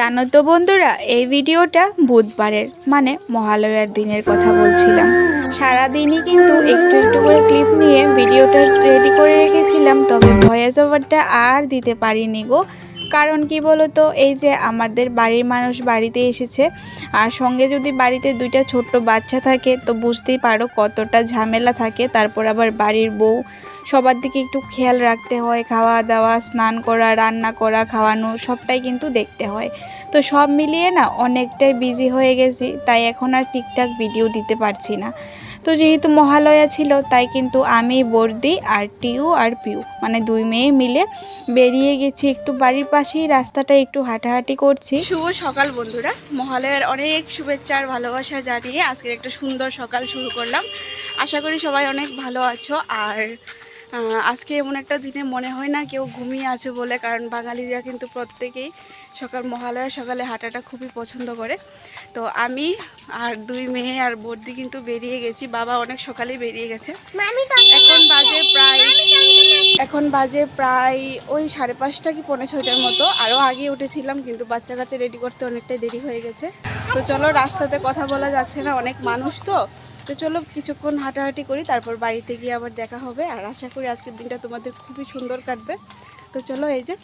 জানো তো বন্ধুরা, এই ভিডিওটা বুধবারের মানে মহালয়ার দিনের কথা বলছিলাম। সারাদিনই কিন্তু একটু একটু করে ক্লিপ নিয়ে ভিডিওটা রেডি করে রেখেছিলাম, তবে ভয়েস ওভারটা আর দিতে পারিনি গো। কারণ কি বলো তো এই যে আমাদের বাড়ির মানুষ বাড়িতে এসেছে, আর সঙ্গে যদি বাড়িতে দুইটা ছোট্ট বাচ্চা থাকে, তো বুঝতেই পারো কতটা ঝামেলা থাকে। তারপর আবার বাড়ির বউ, সবার দিকে একটু খেয়াল রাখতে হয় খাওয়া দাওয়া স্নান করা, রান্না করা, খাওয়ানো, সবটাই কিন্তু দেখতে হয়। তো সব মিলিয়ে না অনেকটাই বিজি হয়ে গেছি, তাই এখন আর ঠিকঠাক ভিডিও দিতে পারছি না। তো যেহেতু মহালয়া ছিল, তাই কিন্তু আমি বর্দি আর টিউ আর পিউ মানে দুই মেয়ে মিলে বেরিয়ে গেছি একটু বাড়ির পাশেই রাস্তাটা একটু হাঁটাহাঁটি করছি। শুভ সকাল বন্ধুরা। মহালয়ার অনেক শুভেচ্ছা আর ভালোবাসা জানিয়ে আজকের একটা সুন্দর সকাল শুরু করলাম। আশা করি সবাই অনেক ভালো আছো আর আজকে এমন একটা দিনে মনে হয় না কেউ ঘুমিয়ে আছে বলে, কারণ বাঙালিরা কিন্তু প্রত্যেকেই সকাল মহালয়া সকালে হাঁটাটা খুবই পছন্দ করে। তো আমি আর দুই মেয়ে আর বর্দি কিন্তু বেরিয়ে গেছি। বাবা অনেক সকালেই বেরিয়ে গেছে। এখন বাজে প্রায় এখন বাজে প্রায় ওই সাড়ে পাঁচটা কি পৌনে ছয়টার মতো। আরও আগে উঠেছিলাম কিন্তু বাচ্চা কাচ্চা রেডি করতে অনেকটাই দেরি হয়ে গেছে। তো চলো রাস্তাতে কথা বলা যাচ্ছে না অনেক মানুষ তো। তো চলো কিছুক্ষণ হাঁটাহাঁটি করি তারপর বাড়িতে গিয়ে আবার দেখা হবে। আর আশা করি আজকের দিনটা তোমাদের খুবই সুন্দর কাটবে। তো চলো এই যে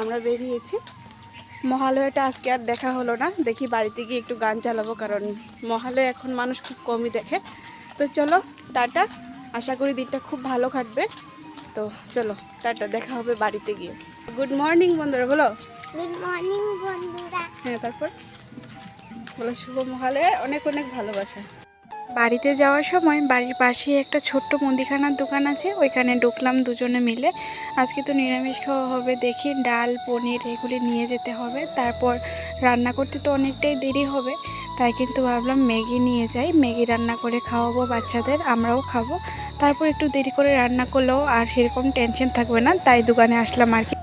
আমরা বেরিয়েছি। মহালয়াটা আজকে আর দেখা হলো না। দেখি বাড়িতে গিয়ে একটু গান চালাবো কারণ মহালয়া এখন মানুষ খুব কমই দেখে। তো চলো টাটা। আশা করি দিনটা খুব ভালো কাটবে। তো চলো টাটা দেখা হবে বাড়িতে গিয়ে। গুড মর্নিং বন্ধুরা বলো। গুড মর্নিং বন্ধুরা। হ্যাঁ তারপর? বলো শুভ মহালয়া অনেক অনেক ভালোবাসা। বাড়িতে যাওয়ার সময় বাড়ির পাশে একটা ছোট্ট মুদিখানার দোকান আছে, ওইখানে ঢুকলাম দুজনে মিলে। আজকে তো নিরামিষ খাওয়া হবে, দেখি ডাল, পনির এগুলি নিয়ে যেতে হবে। তারপর রান্না করতে তো অনেকটাই দেরি হবে, তাই কিন্তু ভাবলাম ম্যাগি নিয়ে যাই। ম্যাগি রান্না করে খাওয়াবো বাচ্চাদের, আমরাও খাব। তারপর একটু দেরি করে রান্না করলেও আর সেরকম টেনশন থাকবে না, তাই দোকানে আসলাম আর কি।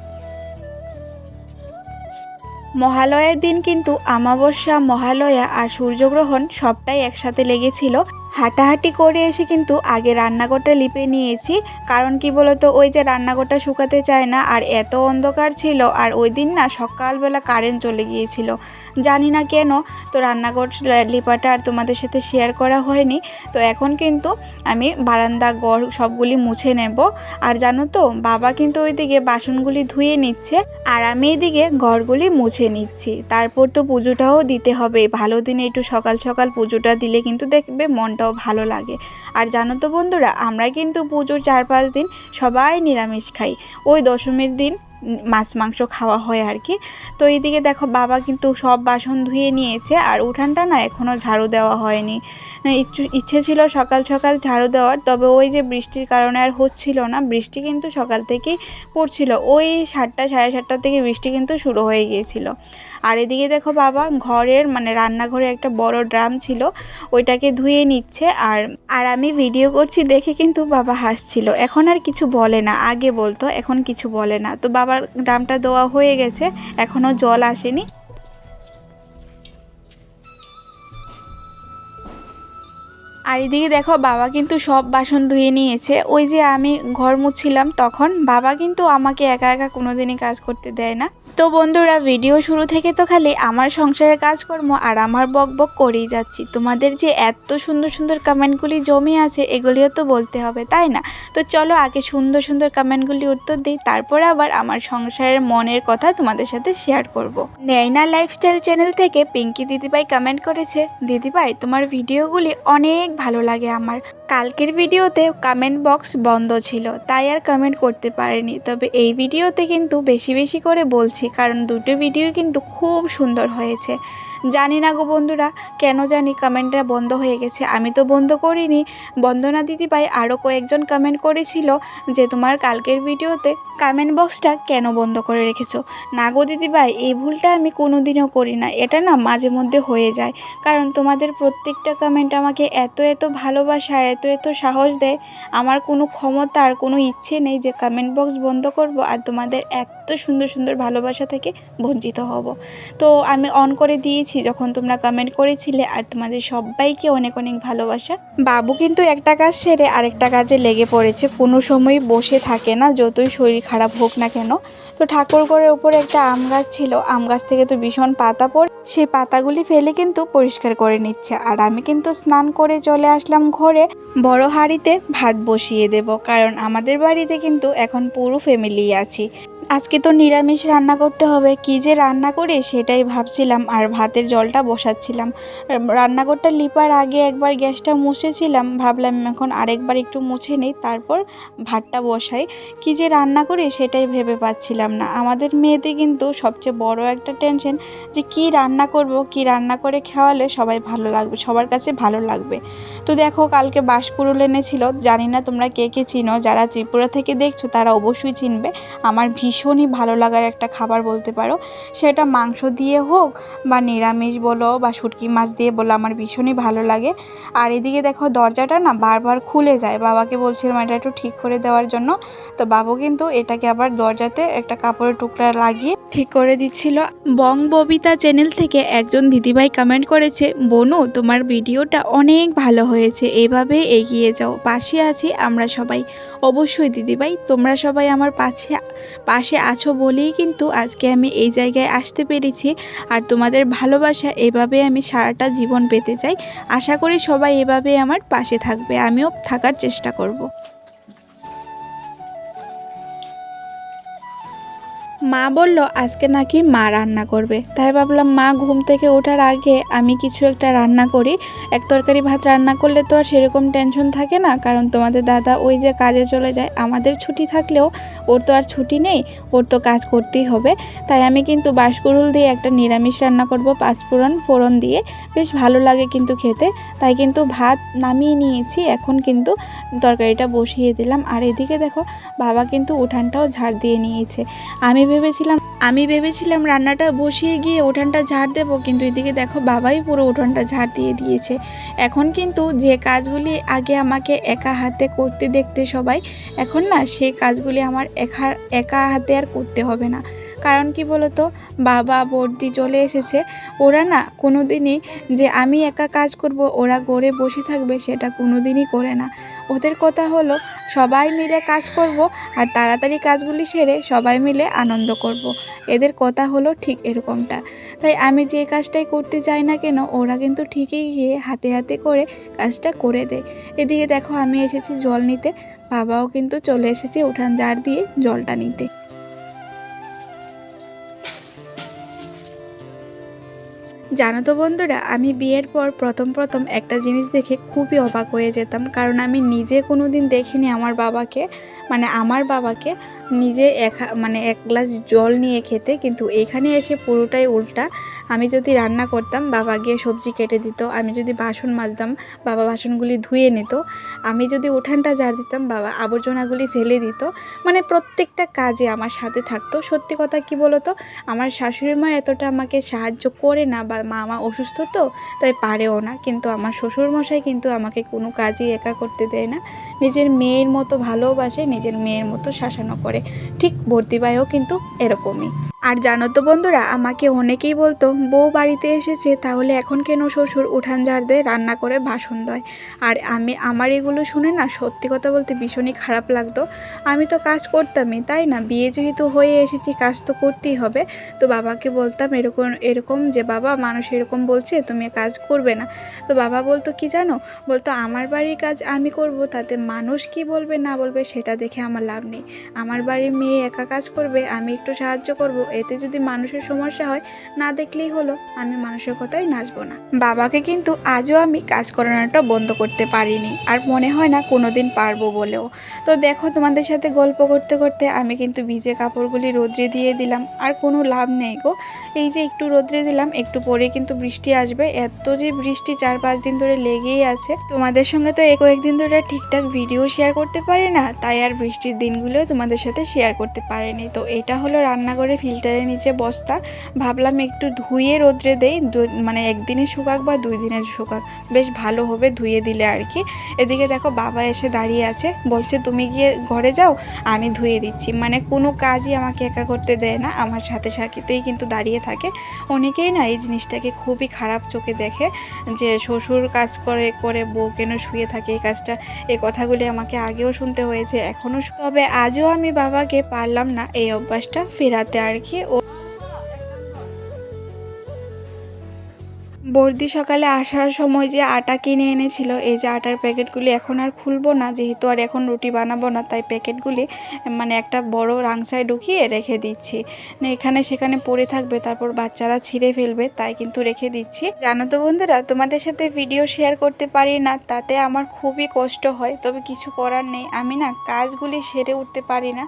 মহালয়ার দিন কিন্তু আমাবস্যা মহালয়া আর সূর্যগ্রহণ সবটাই একসাথে লেগেছিল। হাঁটাহাঁটি করে এসে কিন্তু আগে রান্নাঘরটা লিপে নিয়েছি। কারণ কি বলতো, ওই যে রান্নাঘরটা শুকাতে চায় না, আর এত অন্ধকার ছিল, আর ওই দিন না সকালবেলা কারেন্ট চলে গিয়েছিল। জানি না কেন, তো রান্নাঘর লিপাটা আর তোমাদের সাথে শেয়ার করা হয়নি। তো এখন কিন্তু আমি বারান্দা গড় সবগুলি মুছে নেব। আর জানো তো, বাবা কিন্তু ওইদিকে বাসনগুলি ধুয়ে নিচ্ছে, আর আমি এদিকে ঘরগুলি মুছে নিচ্ছি। তারপর তো পুজোটাও দিতে হবে। ভালো দিনে একটু সকাল সকাল পুজোটা দিলে কিন্তু দেখবে মনটাও ভালো লাগে। আর জানো তো বন্ধুরা, আমরা কিন্তু পুজোর চার পাঁচ দিন সবাই নিরামিষ খাই। ওই দশমীর দিন মাছ, মাংস খাওয়া হয় আর কি। তো এইদিকে দেখো বাবা কিন্তু সব বাসন ধুয়ে নিয়েছে আর উঠানটা না এখনও ঝাড়ু দেওয়া হয়নি। ইচ্ছে ছিল সকাল সকাল ঝাড়ু দেওয়ার, তবে ওই যে বৃষ্টির কারণে আর হচ্ছিল না। বৃষ্টি কিন্তু সকাল থেকেই পড়ছিল। ওই সাতটা, সাড়ে সাতটা থেকে বৃষ্টি কিন্তু শুরু হয়ে গিয়েছিল। আর এদিকে দেখো বাবা ঘরের মানে রান্নাঘরে একটা বড় ড্রাম ছিল, ওইটাকে ধুয়ে নিচ্ছে আর আর আমি ভিডিও করছি দেখে কিন্তু বাবা হাসছিল। এখন আর কিছু বলে না, আগে বলতো, এখন কিছু বলে না। তো বাবার ড্রামটা দেওয়া হয়ে গেছে এখনও জল আসেনি। আর এদিকে দেখো বাবা কিন্তু সব বাসন ধুয়ে নিয়েছে। ওই যে আমি ঘর মুছছিলাম তখন, বাবা কিন্তু আমাকে একা একা কোনোদিনই কাজ করতে দেয় না। তো বন্ধুরা, ভিডিও শুরু থেকে তো খালি আমার সংসারের কাজকর্ম আর আমার বক বক করেই যাচ্ছি। তোমাদের যে এত সুন্দর সুন্দর কমেন্টগুলি জমে আছে, এগুলিও তো বলতে হবে, তাই না? তো চলো আগে সুন্দর সুন্দর কমেন্টগুলি উত্তর দিই, তারপর আবার আমার সংসারের মনের কথা তোমাদের সাথে শেয়ার করব। নেয়না লাইফস্টাইল চ্যানেল থেকে পিঙ্কি দিদিভাই কমেন্ট করেছে, দিদিভাই, তোমার ভিডিওগুলি অনেক ভালো লাগে আমার। কালকের ভিডিওতে কমেন্ট বক্স বন্ধ ছিল, তাই আর কমেন্ট করতে পারিনি। তবে এই ভিডিওতে কিন্তু বেশি বেশি করে বলছি কারণ দুটো ভিডিও কিন্তু খুব সুন্দর হয়েছে। জানি না গো বন্ধুরা, কেন জানি কমেন্টটা বন্ধ হয়ে গেছে। আমি তো বন্ধ করিনি। বন্দনা দিদিভাই আরও কয়েকজন কমেন্ট করেছিল যে, তোমার কালকের ভিডিওতে কমেন্ট বক্সটা কেন বন্ধ করে রেখেছো? না গো দিদিভাই, এই ভুলটা আমি কোনোদিনও করি না। এটা না মাঝে মধ্যে হয়ে যায়। কারণ তোমাদের প্রত্যেকটা কমেন্ট আমাকে এত এত ভালোবাসা, এত এত সাহস দেয়। আমার কোনো ক্ষমতা আর কোনো ইচ্ছে নেই যে কমেন্ট বক্স বন্ধ করব। আর তোমাদের এত সুন্দর সুন্দর ভালোবাসা থেকে বঞ্চিত হব। তো আমি অন করে দিয়েছি, যখন তোমরা কমেন্ট করেছিলে, আর তোমাদের সবাইকে অনেক অনেক ভালোবাসা। বাবু কিন্তু একটা কাজ সেরে আরেকটা কাজে লেগে পড়েছে, কোনো সময় বসে থাকে না, যতই শরীর খারাপ হোক না কেন। তো ঠাকুর উপরে একটা আম গাছ ছিল, আম গাছ থেকে তো ভীষণ পাতা পড়ে, সেই পাতাগুলি ফেলে কিন্তু পরিষ্কার করে নিচ্ছে। আর আমি কিন্তু স্নান করে চলে আসলাম ঘরে, বড় হাঁড়িতে ভাত বসিয়ে দেব, কারণ আমাদের বাড়িতে কিন্তু এখন পুরো ফ্যামিলি আছি। আজকে তো নিরামিষ রান্না করতে হবে। কি যে রান্না করি সেটাই ভাবছিলাম আর ভাতের জলটা বসাচ্ছিলাম। রান্নাঘরটা লিপার আগে একবার গ্যাসটা মুছেছিলাম। ভাবলাম এখন আরেকবার একটু মুছে নিই, তারপর ভাতটা বসাই। কি যে রান্না করি সেটাই ভেবে পাচ্ছিলাম না। আমাদের মেয়েদের কিন্তু সবচেয়ে বড় একটা টেনশন যে কি রান্না করব, কি রান্না করে খাওয়ালে সবাই ভালো লাগবে, সবার কাছে ভালো লাগবে। তো দেখো কালকে বাঁশকুড়ুল এনেছিল। জানি না তোমরা কে কে চিনো, যারা ত্রিপুরা থেকে দেখছ তারা অবশ্যই চিনবে। আমার ভীষণই ভালো লাগার একটা খাবার বলতে পারো। সেটা মাংস দিয়ে হোক বা নিরামিষ বলো বা শুটকি মাছ দিয়ে বলো, আমার ভীষণই ভালো লাগে। আর এদিকে দেখো দরজাটা না বারবার খুলে যায়। বাবাকে বলছিলাম এটা একটু ঠিক করে দেওয়ার জন্য। তো বাবু কিন্তু এটাকে আবার দরজাতে একটা কাপড়ের টুকরা লাগিয়ে ঠিক করে দিচ্ছিল। বং ববিতা চ্যানেল থেকে একজন দিদিভাই কমেন্ট করেছে, বনু, তোমার ভিডিওটা অনেক ভালো হয়েছে। এইভাবে এগিয়ে যাও। পাশে আছি আমরা সবাই। অবশ্যই দিদিভাই, তোমরা সবাই আমার পাশে পাশে আছো বলেই কিন্তু আজকে আমি এই জায়গায় আসতে পেরেছি। আর তোমাদের ভালোবাসা, এভাবে আমি সারাটা জীবন পেতে চাই। আশা করি সবাই এভাবে আমার পাশে থাকবে। আমিও থাকার চেষ্টা করব। মা বলল, আজকে নাকি মা রান্না করবে। তাই ভাবলাম, মা ঘুম থেকে ওঠার আগে আমি কিছু একটা রান্না করি। এক তরকারি ভাত রান্না করলে তো আর সেরকম টেনশন থাকে না, কারণ তোমাদের দাদা ওই যে কাজে চলে যায়। আমাদের ছুটি থাকলেও ওর তো আর ছুটি নেই, ওর তো কাজ করতেই হবে। তাই আমি কিন্তু বাঁশকুড়ুল দিয়ে একটা নিরামিষ রান্না করব, পাঁচফোড়ন, ফোড়ন দিয়ে। বেশ ভালো লাগে কিন্তু খেতে। তাই কিন্তু ভাত নামিয়ে নিয়েছি, এখন কিন্তু তরকারিটা বসিয়ে দিলাম। আর এদিকে দেখো, বাবা কিন্তু উঠানটাও ঝাড় দিয়ে নিয়েছে। আমি ভেবেছিলাম, আমি ভেবেছিলাম রান্নাটা বসিয়ে গিয়ে উঠানটা ঝাড় দেবো, কিন্তু এদিকে দেখো বাবাই পুরো উঠানটা ঝাড় দিয়ে দিয়েছে। এখন কিন্তু যে কাজগুলি আগে আমাকে একা হাতে করতে দেখতে সবাই, এখন না সেই কাজগুলি আমার একা একা হাতে আর করতে হবে না। কারণ কি বলতো, বাবা বর্দি চলে এসেছে, ওরা না কোনো দিনই যে আমি একা কাজ করব, ওরা গড়ে বসে থাকবে সেটা কোনো দিনই করে না। ওদের কথা হলো সবাই মিলে কাজ করব আর তাড়াতাড়ি কাজগুলি সেরে সবাই মিলে আনন্দ করব। এদের কথা হলো ঠিক এরকমটা। তাই আমি যে কাজটাই করতে যাই না কেন, ওরা কিন্তু ঠিকই গিয়ে হাতে হাতে করে কাজটা করে দেয়। এদিকে দেখো আমি এসেছি জল নিতে, বাবাও কিন্তু চলে এসেছে উঠান জার দিয়ে জলটা নিতে। জানো তো বন্ধুরা, আমি বিয়ের পর প্রথম প্রথম একটা জিনিস দেখে খুবই অবাক হয়ে যেতাম। কারণ আমি নিজে কোনো দিন দেখিনি আমার বাবাকে মানে আমার বাবাকে। নিজে এক মানে এক গ্লাস জল নিয়ে খেতে, কিন্তু এখানে এসে পুরোটাই উল্টা। আমি যদি রান্না করতাম, বাবা গিয়ে সবজি কেটে দিত। আমি যদি বাসন মাজতাম, বাবা বাসনগুলি ধুয়ে নিত। আমি যদি উঠানটা ঝাড় দিতাম, বাবা আবর্জনাগুলি ফেলে দিত। মানে প্রত্যেকটা কাজে আমার সাথে থাকতো। সত্যি কথা কি বলতো? আমার শাশুড়ি মা এতটা আমাকে সাহায্য করে না, বা মা মা অসুস্থ তো, তাই পারেও না। কিন্তু আমার শ্বশুরমশাই কিন্তু আমাকে কোনো কাজই একা করতে দেয় না। নিজের মেয়ের মতো ভালোবাসে, নিজের মেয়ের মতো শাসানো করে। ঠিক ভর্তি ভর্তিবাইও কিন্তু এরকমই। আর জানো তো বন্ধুরা, আমাকে অনেকেই বলতো, বউ বাড়িতে এসেছে, তাহলে এখন কেন শ্বশুর উঠান ঝাড় দিয়ে রান্না করে বাসন দেয় আর আমি, আমার এগুলো শুনে না সত্যি কথা বলতে ভীষণই খারাপ লাগতো। আমি তো কাজ করতামই, তাই না? বিয়ে যেহেতু হয়ে এসেছি, কাজ তো করতেই হবে। তো বাবাকে বলতাম এরকম এরকম যে, বাবা, মানুষ এরকম বলছে, তুমি কাজ করবে না। তো বাবা বলতো, কি জানো? বলতো, আমার বাড়ির কাজ আমি করব, তাতে মানুষ কি বলবে, না বলবে সেটা দেখে আমার লাভ নেই। আমার বাড়ির মেয়ে একা কাজ করবে, আমি একটু সাহায্য করব, এতে যদি মানুষের সমস্যা হয়, না দেখলেই হলো, আমি মানুষের কথাই নাচবো না। বাবাকে কিন্তু আজও আমি কাজ করানোটা বন্ধ করতে পারিনি, আর মনে হয় না কোনোদিন পারব বলেও। তো দেখো, তোমাদের সাথে গল্প করতে করতে আমি কিন্তু ভিজে কাপড়গুলি রোদ্রে দিয়ে দিলাম, আর কোনো লাভ নেই গো। এই যে একটু রোদ্রে দিলাম, একটু পরে কিন্তু বৃষ্টি আসবে। এত যে বৃষ্টি চার পাঁচ দিন ধরে লেগেই আছে। তোমাদের সঙ্গে তো কয়েকদিন ধরে ঠিকঠাক ভিডিও শেয়ার করতে পারি না, তাই আর বৃষ্টির দিনগুলো তোমাদের সাথে শেয়ার করতে পারিনি। তো এটা হলো রান্নাঘরে ফিল্টারের নিচে বস্তা। ভাবলাম একটু ধুয়ে রোদ্রে দেই মানে একদিনে শুকাক বা দুই দিনের শুকাক। বেশ ভালো হবে ধুয়ে দিলে আর কি। এদিকে দেখো বাবা এসে দাঁড়িয়ে আছে, বলছে, তুমি গিয়ে ঘরে যাও, আমি ধুয়ে দিচ্ছি। মানে কোনো কাজই আমাকে একা করতে দেয় না, আমার সাথে সাথেই কিন্তু দাঁড়িয়ে থাকে। অনেকেই না এই জিনিসটাকে খুবই খারাপ চোখে দেখে, যে শ্বশুর কাজ করে করে বউ কেন শুয়ে থাকে এই কাজটা? এই কথাগুলি আমাকে আগেও শুনতে হয়েছে এখনও তবে আজও আমি বাবাকে পারলাম না এই অভ্যাসটা ফেরাতে আর কি। ও বর্দি সকালে আসার সময় যে আটা কিনে এনেছিল, এই যে আটার প্যাকেটগুলি এখন আর খুলবো না, যেহেতু আর এখন রুটি বানাবো না, তাই প্যাকেটগুলি মানে একটা বড় রাংসায় ঢুকিয়ে রেখে দিচ্ছি। এখানে সেখানে পড়ে থাকবে, তারপর বাচ্চারা ছিঁড়ে ফেলবে, তাই কিন্তু রেখে দিচ্ছি। জানো তো বন্ধুরা, তোমাদের সাথে ভিডিও শেয়ার করতে পারি না, তাতে আমার খুবই কষ্ট হয়, তবে কিছু করার নেই। আমি না কাজগুলি সেরে উঠতে পারি না,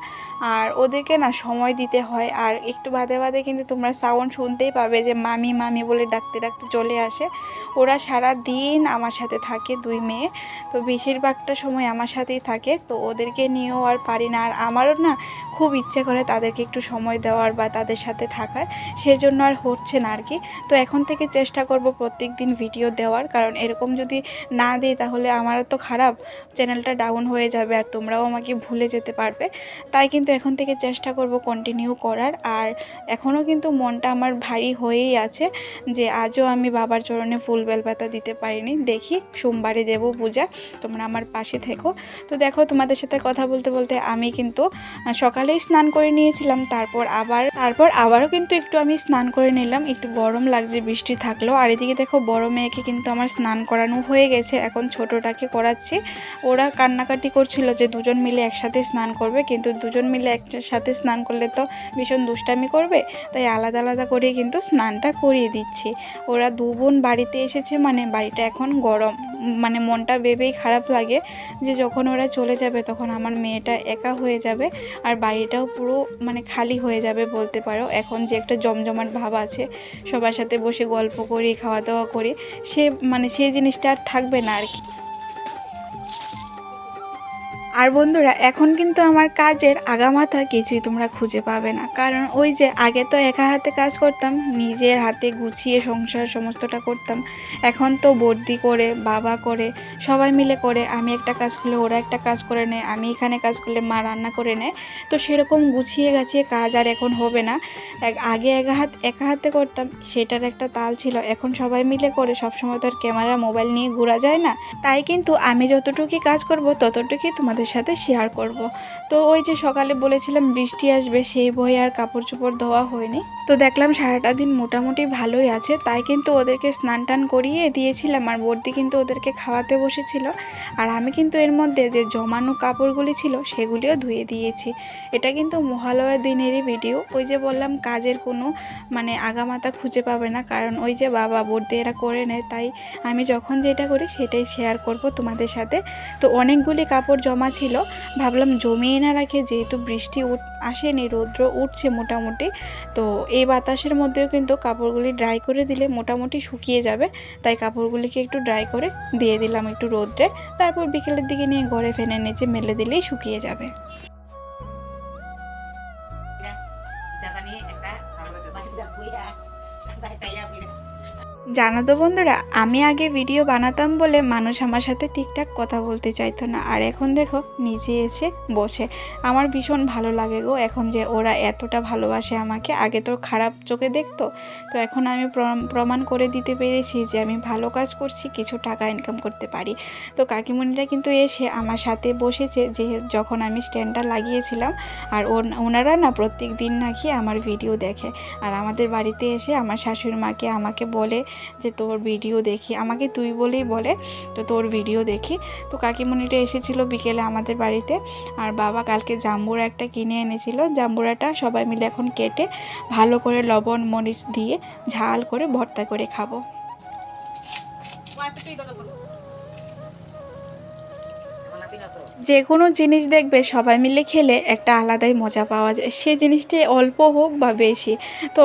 আর ওদেরকে না সময় দিতে হয়, আর একটু বাদে বাদে কিন্তু তোমরা সাউন্ড শুনতেই পাবে যে মামি মামি বলে ডাকতে ডাকতে চলে আসে। ওরা সারা দিন আমার সাথে থাকে দুই মেয়ে। তো বেশিরভাগটা সময় আমার সাথেই থাকে। তো ওদেরকে নিয়েও আর পারি না। আর আমারও না খুব ইচ্ছে করে তাদেরকে একটু সময় দেওয়ার বা তাদের সাথে থাকার। সেজন্য আর হচ্ছে না আর কি তো এখন থেকে চেষ্টা করব প্রত্যেক দিন ভিডিও দেওয়ার। কারণ এরকম যদি না দিই তাহলে আমারও তো খারাপ। চ্যানেলটা ডাউন হয়ে যাবে আর তোমরাও আমাকে ভুলে যেতে পারবে। তাই কিন্তু এখন থেকে চেষ্টা করব কন্টিনিউ করার। আর এখনও কিন্তু মনটা আমার ভারী হয়েই আছে যে আজও আমি বাবার চরণে ফুল বেলপাতা দিতে পারিনি। দেখি, সোমবারে দেবো পূজা। তোমরা আমার পাশে থেকো। তো দেখো, তোমাদের সাথে কথা বলতে বলতে আমি কিন্তু সকালেই স্নান করে নিয়েছিলাম। তারপর আবার, তারপর আবারও কিন্তু একটু আমি স্নান করে নিলাম। একটু গরম লাগছে, বৃষ্টি থাকল। আর এদিকে দেখো, বড় মেয়েকে কিন্তু আমার স্নান করানো হয়ে গেছে। এখন ছোটোটাকে করাচ্ছি। ওরা কান্নাকাটি করছিল যে দুজন মিলে একসাথে স্নান করবে। কিন্তু দুজন মিলে একসাথে স্নান করলে তো ভীষণ দুষ্টামি করবে। তাই আলাদা আলাদা করে কিন্তু স্নানটা করিয়ে দিচ্ছি। ওরা দু বোন বাড়িতে এসেছে মানে বাড়িটা এখন গরম। মানে মনটা ভেবেই খারাপ লাগে যে যখন ওরা চলে যাবে তখন আমার মেয়েটা একা হয়ে যাবে আর বাড়িটাও পুরো মানে খালি হয়ে যাবে বলতে পারো। এখন যে একটা জমজমাট ভাব আছে, সবার সাথে বসে গল্প করি, খাওয়া দাওয়া করি, সে মানে সেই জিনিসটা আর থাকবে না আর কি। আর বন্ধুরা, এখন কিন্তু আমার কাজের আগামাথা কিছুই তোমরা খুঁজে পাবে না। কারণ ওই যে আগে তো একা হাতে কাজ করতাম, নিজের হাতে গুছিয়ে সংসার সমস্তটা করতাম। এখন তো বর্দি করে, বাবা করে, সবাই মিলে করে আমি একটা কাজ করলে ওরা একটা কাজ করে নেয়, আমি এখানে কাজ করলে মা রান্না করে নেয়। তো সেরকম গুছিয়ে গাছিয়ে কাজ আর এখন হবে না। আগে একা হাত একা হাতে করতাম, সেটার একটা তাল ছিল। এখন সবাই মিলে করে, সবসময় তো আর ক্যামেরা, মোবাইল নিয়ে ঘোরা যায় না। তাই কিন্তু আমি যতটুকুই কাজ করব, ততটুকুই তোমাদের সাথে শেয়ার করব। তো ওই যে সকালে বলেছিলাম বৃষ্টি আসবে, সেই বই আর কাপড় চোপড় ধোয়া হয়নি। তো দেখলাম সারাটা দিন মোটামুটি ভালোই আছে, তাই কিন্তু ওদেরকে স্নান টান করিয়ে দিয়েছিলাম আর বর্দি কিন্তু ওদেরকে খাওয়াতে বসেছিল। আর আমি কিন্তু এর মধ্যে যে জমানো কাপড়গুলি ছিল, সেগুলিও ধুয়ে দিয়েছি। এটা কিন্তু মহালয়ার দিনেরই ভিডিও ওই যে বললাম কাজের কোনো মানে আগামাতা খুঁজে পাবে না, কারণ ওই যে বাবা বর্দি এরা করে নেয়, তাই আমি যখন যেটা করি সেটাই শেয়ার করব তোমাদের সাথে। তো অনেকগুলি কাপড় জমা ছিল। ভাবলাম জমিয়ে না রাখে, যেহেতু বৃষ্টি আসেনি, রৌদ্র উঠছে মোটামুটি। তো এই বাতাসের মধ্যেও কিন্তু কাপড়গুলি ড্রাই করে দিলে মোটামুটি শুকিয়ে যাবে। তাই কাপড়গুলিকে একটু ড্রাই করে দিয়ে দিলাম একটু রোদ্রে। তারপর বিকেলের দিকে নিয়ে ঘরে ফেনে নিচে মেলে দিলেই শুকিয়ে যাবে। একটা জানো তো বন্ধুরা, আমি আগে ভিডিও বানাতাম বলে মানুষ আমার সাথে ঠিকঠাক কথা বলতে চাইতো না। আর এখন দেখো, নিজে এসে বসে। আমার ভীষণ ভালো লাগে গো এখন যে ওরা এতটা ভালোবাসে আমাকে। আগে তো খারাপ চোখে দেখতো, তো এখন আমি প্রমাণ করে দিতে পেরেছি যে আমি ভালো কাজ করছি, কিছু টাকা ইনকাম করতে পারি। তো কাকিমণিরা কিন্তু এসে আমার সাথে বসেছে যে যখন আমি স্ট্যান্ডটা লাগিয়েছিলাম, আর ওনারা না প্রত্যেক দিন নাকি আমার ভিডিও দেখে। আর আমাদের বাড়িতে এসে আমার শাশুড়ি মাকে আমাকে বলে যে তোর ভিডিও দেখি। আমাকে তুই বলেই বলে তো তোর ভিডিও দেখি। তো কাকিমণিটা এসেছিল বিকেলে আমাদের বাড়িতে আর বাবা কালকে জাম্বুরা একটা কিনে এনেছিল। জাম্বুরাটা সবাই মিলে এখন কেটে ভালো করে লবণ, মরিচ দিয়ে ঝাল করে ভর্তা করে খাব। যে কোনো জিনিস দেখবে সবাই মিলে খেলে একটা আলাদাই মজা পাওয়া যায়। সে জিনিসটি অল্প হোক বা বেশি। তো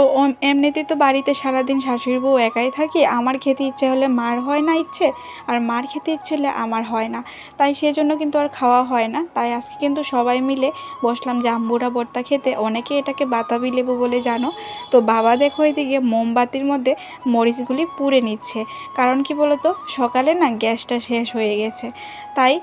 এমনিতে তো বাড়িতে সারাদিন শাশুড়ি বউ একাই থাকি, আমার খেতে ইচ্ছে হলে মার হয় না ইচ্ছে, আর মার খেতে ইচ্ছে হলে আমার হয় না। তাই সেই জন্য কিন্তু আর খাওয়া হয় না। তাই আজকে কিন্তু সবাই মিলে বসলাম জাম্বুরা ভর্তা খেতে। অনেকে এটাকে বাতাবি লেবু বলে জানো। তো বাবা দেখো এদিকে মোমবাতির মধ্যে মরিচগুলি পুড়ে নিচ্ছে। কারণ কি বলতো? সকালে না গ্যাসটা শেষ হয়ে গেছে। তাই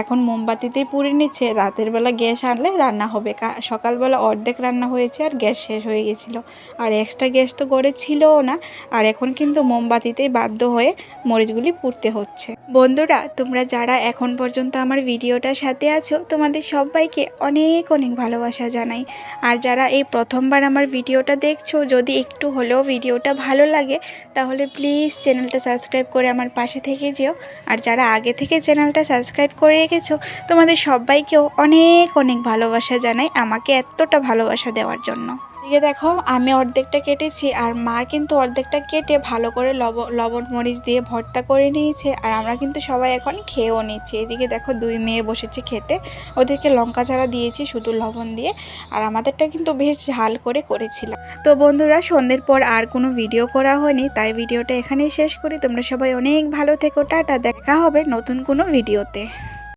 এখন মোমবাতিতেই পুড়ে নিচ্ছে। রাতের বেলা গ্যাস আনলে রান্না হবে। সকালবেলা অর্ধেক রান্না হয়েছে আর গ্যাস শেষ হয়ে গেছিল। আর এক্সট্রা গ্যাস তো গড়ে ছিলও না। আর এখন কিন্তু মোমবাতিতেই বাধ্য হয়ে মরিচগুলি পুড়তে হচ্ছে। বন্ধুরা, তোমরা যারা এখন পর্যন্ত আমার ভিডিওটার সাথে আছো, তোমাদের সবাইকে অনেক অনেক ভালোবাসা জানাই। আর যারা এই প্রথমবার আমার ভিডিওটা দেখছ, যদি একটু হলেও ভিডিওটা ভালো লাগে, তাহলে প্লিজ চ্যানেলটা সাবস্ক্রাইব করে আমার পাশে থেকে যেও। আর যারা আগে থেকে চ্যানেলটা সাবস্ক্রাইব করে রেখেছো তোমাদের সবাইকেও অনেক অনেক ভালোবাসা জানাই আমাকে এতটা ভালোবাসা দেওয়ার জন্য। এদিকে দেখো, আমি অর্ধেকটা কেটেছি আর মা কিন্তু অর্ধেকটা কেটে ভালো করে লবণ লবণ, মরিচ দিয়ে ভর্তা করে নিয়েছে আর আমরা কিন্তু সবাই এখন খেয়েও নিচ্ছি। এদিকে দেখো দুই মেয়ে বসেছে খেতে। ওদেরকে লঙ্কা চারা দিয়েছি শুধু লবণ দিয়ে আর আমাদেরটা কিন্তু বেশ ঝাল করে করেছিলাম। তো বন্ধুরা, সন্ধ্যের পর আর কোনো ভিডিও করা হয়নি, তাই ভিডিওটা এখানেই শেষ করি। তোমরা সবাই অনেক ভালো থেকো, টাটা, দেখা হবে নতুন কোনো ভিডিওতে।